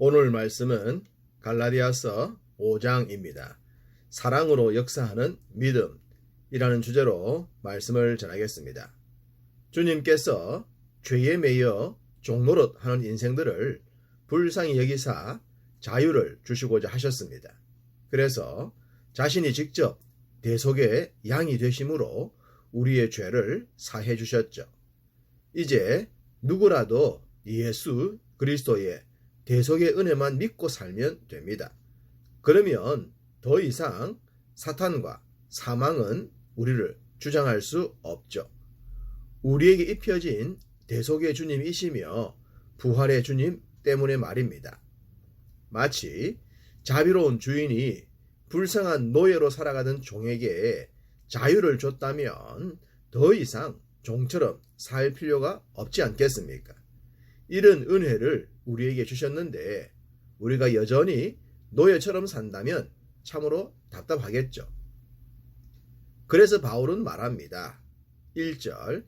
오늘 말씀은 갈라디아서 5장입니다. 사랑으로 역사하는 믿음이라는 주제로 말씀을 전하겠습니다. 주님께서 죄에 매여 종노릇 하는 인생들을 불쌍히 여기사 자유를 주시고자 하셨습니다. 그래서 자신이 직접 대속의 양이 되심으로 우리의 죄를 사해 주셨죠. 이제 누구라도 예수 그리스도의 대속의 은혜만 믿고 살면 됩니다. 그러면 더 이상 사탄과 사망은 우리를 주장할 수 없죠. 우리에게 입혀진 대속의 주님이시며 부활의 주님 때문에 말입니다. 마치 자비로운 주인이 불쌍한 노예로 살아가던 종에게 자유를 줬다면 더 이상 종처럼 살 필요가 없지 않겠습니까? 이런 은혜를 우리에게 주셨는데 우리가 여전히 노예처럼 산다면 참으로 답답하겠죠. 그래서 바울은 말합니다. 1절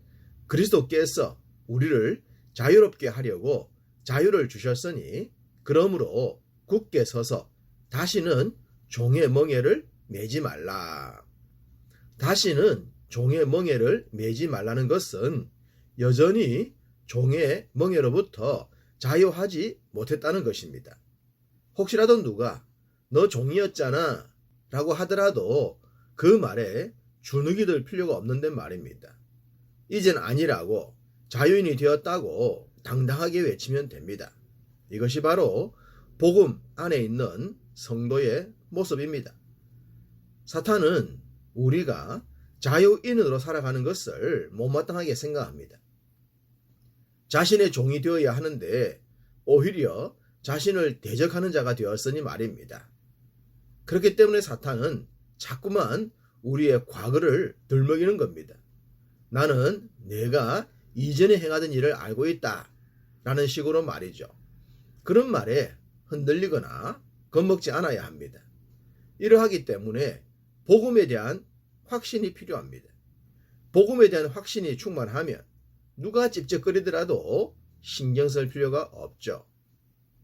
그리스도께서 우리를 자유롭게 하려고 자유를 주셨으니 그러므로 굳게 서서 다시는 종의 멍에를 매지 말라. 다시는 종의 멍에를 매지 말라는 것은 여전히 종의 멍에로부터 자유하지 못했다는 것입니다. 혹시라도 누가 너 종이었잖아 라고 하더라도 그 말에 주눅이 들 필요가 없는데 말입니다. 이젠 아니라고 자유인이 되었다고 당당하게 외치면 됩니다. 이것이 바로 복음 안에 있는 성도의 모습입니다. 사탄은 우리가 자유인으로 살아가는 것을 못마땅하게 생각합니다. 자신의 종이 되어야 하는데 오히려 자신을 대적하는 자가 되었으니 말입니다. 그렇기 때문에 사탄은 자꾸만 우리의 과거를 들먹이는 겁니다. 나는 내가 이전에 행하던 일을 알고 있다. 라는 식으로 말이죠. 그런 말에 흔들리거나 겁먹지 않아야 합니다. 이러하기 때문에 복음에 대한 확신이 필요합니다. 복음에 대한 확신이 충만하면 누가 찝쩍거리더라도 신경 쓸 필요가 없죠.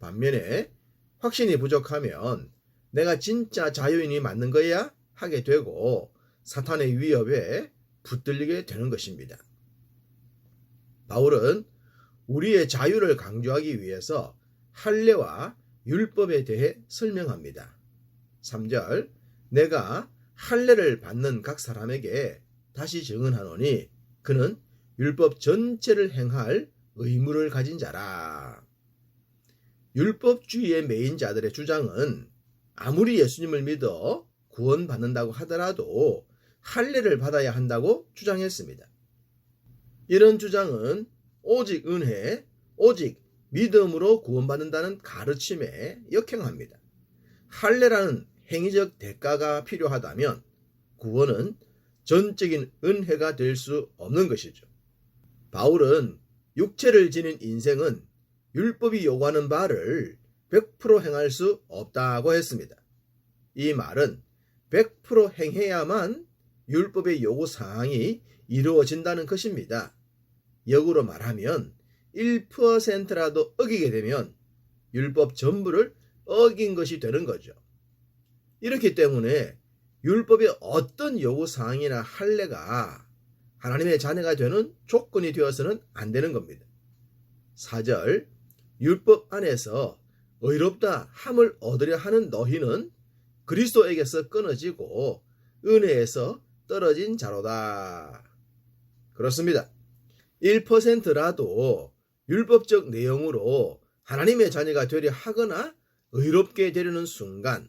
반면에 확신이 부족하면 내가 진짜 자유인이 맞는 거야? 하게 되고 사탄의 위협에 붙들리게 되는 것입니다. 바울은 우리의 자유를 강조하기 위해서 할례와 율법에 대해 설명합니다. 3절 내가 할례를 받는 각 사람에게 다시 증언하노니 그는 율법 전체를 행할 의무를 가진 자라. 율법주의의 메인 자들의 주장은 아무리 예수님을 믿어 구원받는다고 하더라도 할례를 받아야 한다고 주장했습니다. 이런 주장은 오직 은혜, 오직 믿음으로 구원받는다는 가르침에 역행합니다. 할례라는 행위적 대가가 필요하다면 구원은 전적인 은혜가 될 수 없는 것이죠. 바울은 육체를 지닌 인생은 율법이 요구하는 바를 100% 행할 수 없다고 했습니다. 이 말은 100% 행해야만 율법의 요구 사항이 이루어진다는 것입니다. 역으로 말하면 1%라도 어기게 되면 율법 전부를 어긴 것이 되는 거죠. 이렇기 때문에 율법의 어떤 요구 사항이나 할례가 하나님의 자녀가 되는 조건이 되어서는 안 되는 겁니다. 4절 율법 안에서 의롭다 함을 얻으려 하는 너희는 그리스도에게서 끊어지고 은혜에서 떨어진 자로다. 그렇습니다. 1%라도 율법적 내용으로 하나님의 자녀가 되려 하거나 의롭게 되려는 순간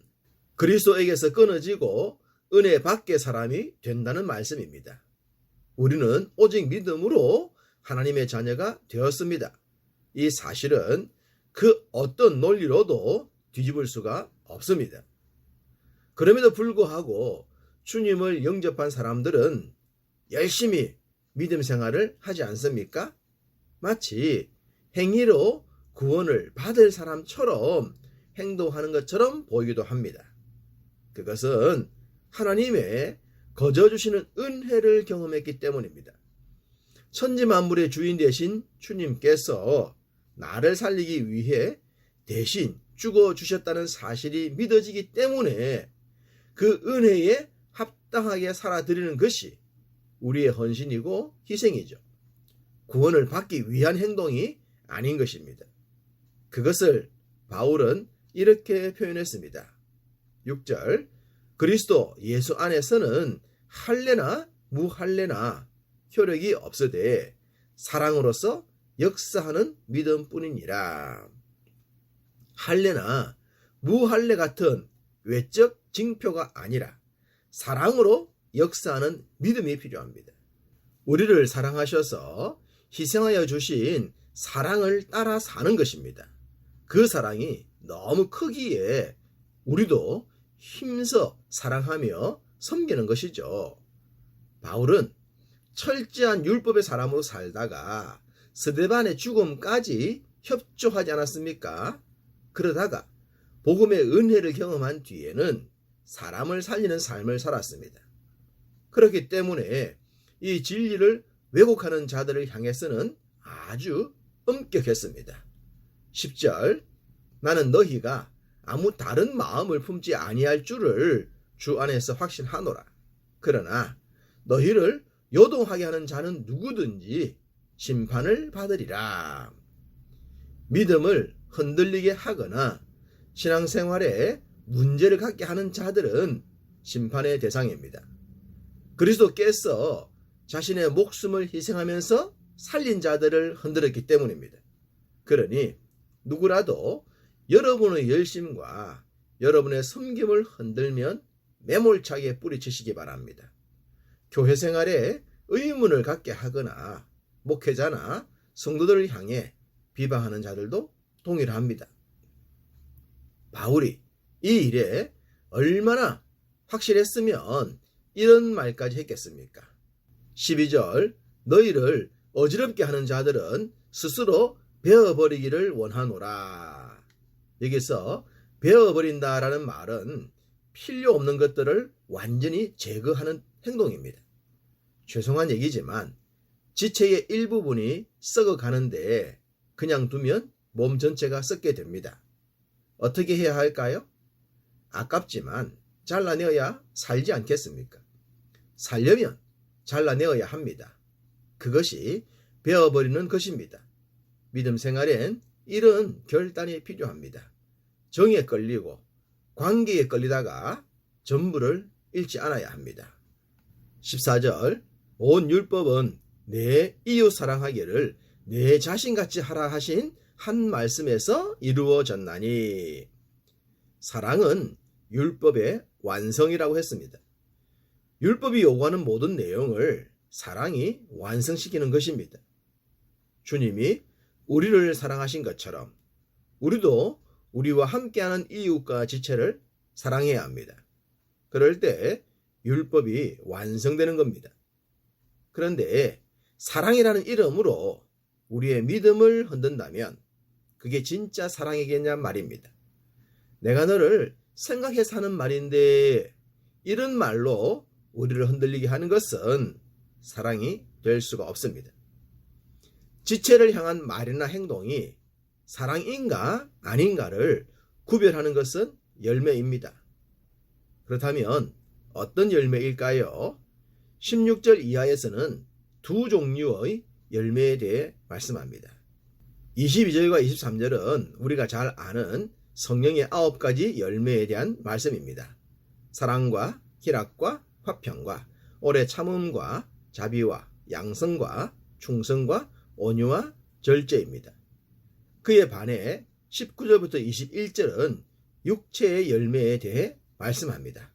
그리스도에게서 끊어지고 은혜 밖의 사람이 된다는 말씀입니다. 우리는 오직 믿음으로 하나님의 자녀가 되었습니다. 이 사실은 그 어떤 논리로도 뒤집을 수가 없습니다. 그럼에도 불구하고 주님을 영접한 사람들은 열심히 믿음 생활을 하지 않습니까? 마치 행위로 구원을 받을 사람처럼 행동하는 것처럼 보이기도 합니다. 그것은 하나님의 거저 주시는 은혜를 경험했기 때문입니다. 천지 만물의 주인 되신 주님께서 나를 살리기 위해 대신 죽어 주셨다는 사실이 믿어지기 때문에 그 은혜에 합당하게 살아드리는 것이 우리의 헌신이고 희생이죠. 구원을 받기 위한 행동이 아닌 것입니다. 그것을 바울은 이렇게 표현했습니다. 6절 그리스도 예수 안에서는 할례나 무할례나 효력이 없으되 사랑으로서 역사하는 믿음뿐이니라. 할례나 무할례 같은 외적 징표가 아니라 사랑으로 역사하는 믿음이 필요합니다. 우리를 사랑하셔서 희생하여 주신 사랑을 따라 사는 것입니다. 그 사랑이 너무 크기에 우리도 힘써 사랑하며 섬기는 것이죠. 바울은 철저한 율법의 사람으로 살다가 스데반의 죽음까지 협조하지 않았습니까? 그러다가 복음의 은혜를 경험한 뒤에는 사람을 살리는 삶을 살았습니다. 그렇기 때문에 이 진리를 왜곡하는 자들을 향해서는 아주 엄격했습니다. 10절 나는 너희가 아무 다른 마음을 품지 아니할 줄을 주 안에서 확신하노라. 그러나 너희를 요동하게 하는 자는 누구든지 심판을 받으리라. 믿음을 흔들리게 하거나 신앙생활에 문제를 갖게 하는 자들은 심판의 대상입니다. 그리스도께서 자신의 목숨을 희생하면서 살린 자들을 흔들었기 때문입니다. 그러니 누구라도 여러분의 열심과 여러분의 섬김을 흔들면 매몰차게 뿌리치시기 바랍니다. 교회 생활에 의문을 갖게 하거나 목회자나 성도들을 향해 비방하는 자들도 동일합니다. 바울이 이 일에 얼마나 확실했으면 이런 말까지 했겠습니까? 12절 너희를 어지럽게 하는 자들은 스스로 베어버리기를 원하노라. 여기서 베어버린다라는 말은 필요 없는 것들을 완전히 제거하는 행동입니다. 죄송한 얘기지만 지체의 일부분이 썩어가는데 그냥 두면 몸 전체가 썩게 됩니다. 어떻게 해야 할까요? 아깝지만 잘라내어야 살지 않겠습니까? 살려면 잘라내어야 합니다. 그것이 베어버리는 것입니다. 믿음 생활엔 이런 결단이 필요합니다. 정에 걸리고 관계에 걸리다가 전부를 잃지 않아야 합니다. 14절 온 율법은 내 이웃 사랑하기를 내 자신같이 하라 하신 한 말씀에서 이루어졌나니 사랑은 율법의 완성이라고 했습니다. 율법이 요구하는 모든 내용을 사랑이 완성시키는 것입니다. 주님이 우리를 사랑하신 것처럼 우리도 우리와 함께하는 이웃과 지체를 사랑해야 합니다. 그럴 때 율법이 완성되는 겁니다. 그런데 사랑이라는 이름으로 우리의 믿음을 흔든다면 그게 진짜 사랑이겠냐 말입니다. 내가 너를 생각해서 하는 말인데 이런 말로 우리를 흔들리게 하는 것은 사랑이 될 수가 없습니다. 지체를 향한 말이나 행동이 사랑인가 아닌가를 구별하는 것은 열매입니다. 그렇다면 어떤 열매일까요? 16절 이하에서는 두 종류의 열매에 대해 말씀합니다. 22절과 23절은 우리가 잘 아는 성령의 아홉 가지 열매에 대한 말씀입니다. 사랑과 희락과 화평과 오래 참음과 자비와 양성과 충성과 온유와 절제입니다. 그에 반해 19절부터 21절은 육체의 열매에 대해 말씀합니다.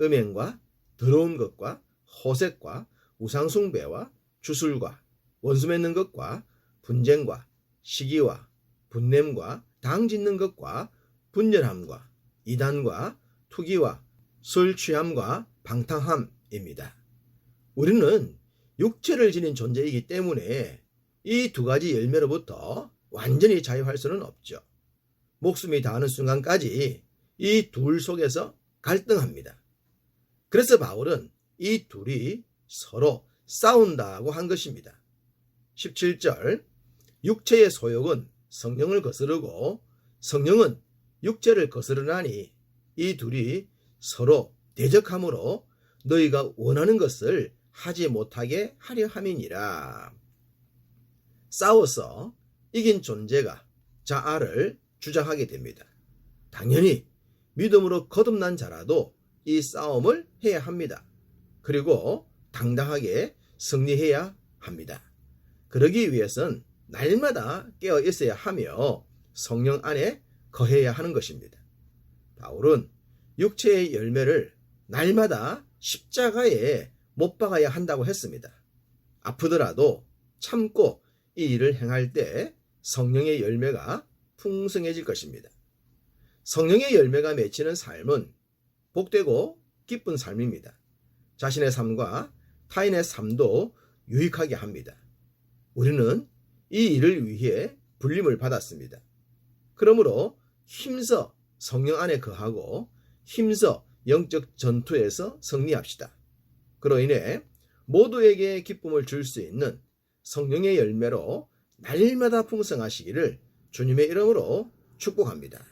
음행과 더러운 것과 호색과 우상숭배와 주술과 원수 맺는 것과 분쟁과 시기와 분냄과 당 짓는 것과 분열함과 이단과 투기와 술 취함과 방탕함입니다. 우리는 육체를 지닌 존재이기 때문에 이 두 가지 열매로부터 완전히 자유할 수는 없죠. 목숨이 닿는 순간까지 이 둘 속에서 갈등합니다. 그래서 바울은 이 둘이 서로 싸운다고 한 것입니다. 17절 육체의 소욕은 성령을 거스르고 성령은 육체를 거스르나니 이 둘이 서로 대적함으로 너희가 원하는 것을 하지 못하게 하려 함이니라. 싸워서 이긴 존재가 자아를 주장하게 됩니다. 당연히 믿음으로 거듭난 자라도 이 싸움을 해야 합니다. 그리고 당당하게 승리해야 합니다. 그러기 위해선 날마다 깨어 있어야 하며 성령 안에 거해야 하는 것입니다. 바울은 육체의 열매를 날마다 십자가에 못 박아야 한다고 했습니다. 아프더라도 참고 이 일을 행할 때 성령의 열매가 풍성해질 것입니다. 성령의 열매가 맺히는 삶은 복되고 기쁜 삶입니다. 자신의 삶과 타인의 삶도 유익하게 합니다. 우리는 이 일을 위해 불림을 받았습니다. 그러므로 힘써 성령 안에 거하고 힘써 영적 전투에서 승리합시다. 그로 인해 모두에게 기쁨을 줄 수 있는 성령의 열매로 날마다 풍성하시기를 주님의 이름으로 축복합니다.